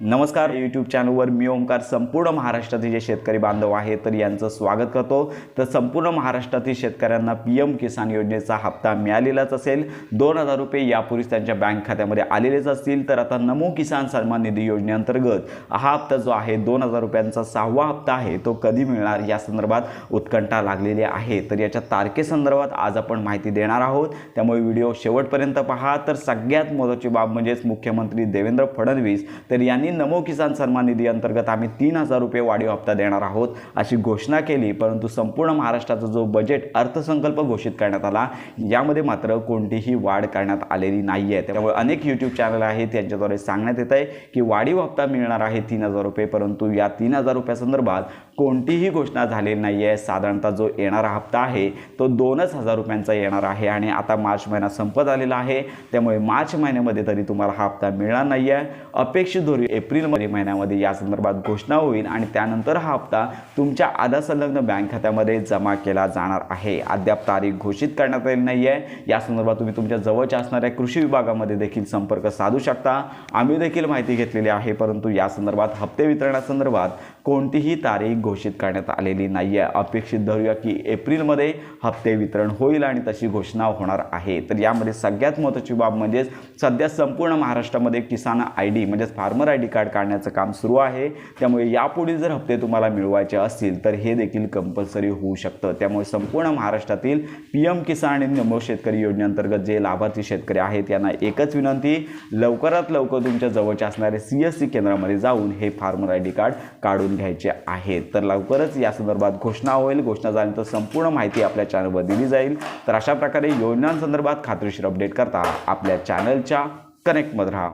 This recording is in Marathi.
नमस्कार यूट्यूब चॅनलवर मी ओंकार संपूर्ण महाराष्ट्रातील जे शेतकरी बांधव आहेत तर यांचं स्वागत करतो. तर संपूर्ण महाराष्ट्रातील शेतकऱ्यांना पी एम किसान योजनेचा हप्ता मिळालेलाच असेल. दोन हजार रुपये यापूर्वीच त्यांच्या बँक खात्यामध्ये आलेलेच असतील. तर आता नमो किसान सन्मान निधी योजनेअंतर्गत हा हप्ता जो आहे दोन हजार रुपयांचा सहावा हप्ता आहे तो कधी मिळणार या संदर्भात उत्कंठा लागलेली आहे. तर याच्या तारखेसंदर्भात आज आपण माहिती देणार आहोत. त्यामुळे व्हिडिओ शेवटपर्यंत पहा. तर सगळ्यात महत्त्वाची बाब म्हणजेच मुख्यमंत्री देवेंद्र फडणवीस तर यांनी नमो किसान सन्मान निधी अंतर्गत आम्ही तीन हजार रुपये वाढीव हप्ता देणार आहोत अशी घोषणा केली परंतु संपूर्ण महाराष्ट्राचा जो बजेट अर्थसंकल्प घोषित करण्यात आला यामध्ये मात्र कोणतीही वाढ करण्यात आलेली नाही आहे त्यामुळे अनेक यूट्यूब चॅनल आहेत यांच्याद्वारे सांगण्यात येत आहे की वाढीव हप्ता मिळणार आहे तीन हजार रुपये परंतु या तीन हजार रुपयासंदर्भात कोणतीही घोषणा झालेली नाही आहे साधारणतः जो येणारा हप्ता आहे तो दोनच हजार रुपयांचा येणार आहे आणि आता मार्च महिना संपत आलेला आहे. त्यामुळे मार्च महिन्यामध्ये तरी तुम्हाला हा हप्ता मिळणार नाही आहे अपेक्षित धोरण एप्रिल महिन्यामध्ये या संदर्भात घोषणा होईल आणि त्यानंतर हा हप्ता तुमच्या आधा संलग्न बँक खात्यामध्ये जमा केला जाणार आहे. अद्याप तारीख घोषित करण्यात आलेली नाही आहे या संदर्भात तुम्ही तुमच्या जवळच्या असणाऱ्या कृषी विभागामध्ये देखील संपर्क साधू शकता. आम्ही देखील माहिती घेतलेली आहे परंतु या संदर्भात हप्ते वितरणासंदर्भात कोणतीही तारीख घोषित करण्यात आलेली नाही आहे अपेक्षित धरूया की एप्रिलमध्ये हप्ते वितरण होईल आणि तशी घोषणा होणार आहे. तर यामध्ये सगळ्यात महत्त्वाची बाब म्हणजेच सध्या संपूर्ण महाराष्ट्रामध्ये किसान आय डी म्हणजेच फार्मर आय डी कार्ड काढण्याचं काम सुरू आहे. त्यामुळे यापुढील जर हप्ते तुम्हाला मिळवायचे असतील तर हे देखील कंपल्सरी होऊ शकतं. त्यामुळे संपूर्ण महाराष्ट्रातील पी एम किसान आणि नमो शेतकरी योजनेअंतर्गत जे लाभार्थी शेतकरी आहेत यांना एकच विनंती लवकरात लवकर तुमच्या जवळच्या असणाऱ्या सी एस सी केंद्रामध्ये जाऊन हे फार्मर आय डी कार्ड काढून घ्यायचे आहेत तर लवकरच या संदर्भात घोषणा होईल. घोषणा झाल्यानंतर संपूर्ण माहिती आपल्या चॅनलवर दिली जाईल. तर अशा प्रकारे योजनांसंदर्भात खात्रीशीर अपडेट करता आपल्या चॅनलच्या कनेक्टमध्ये राहा.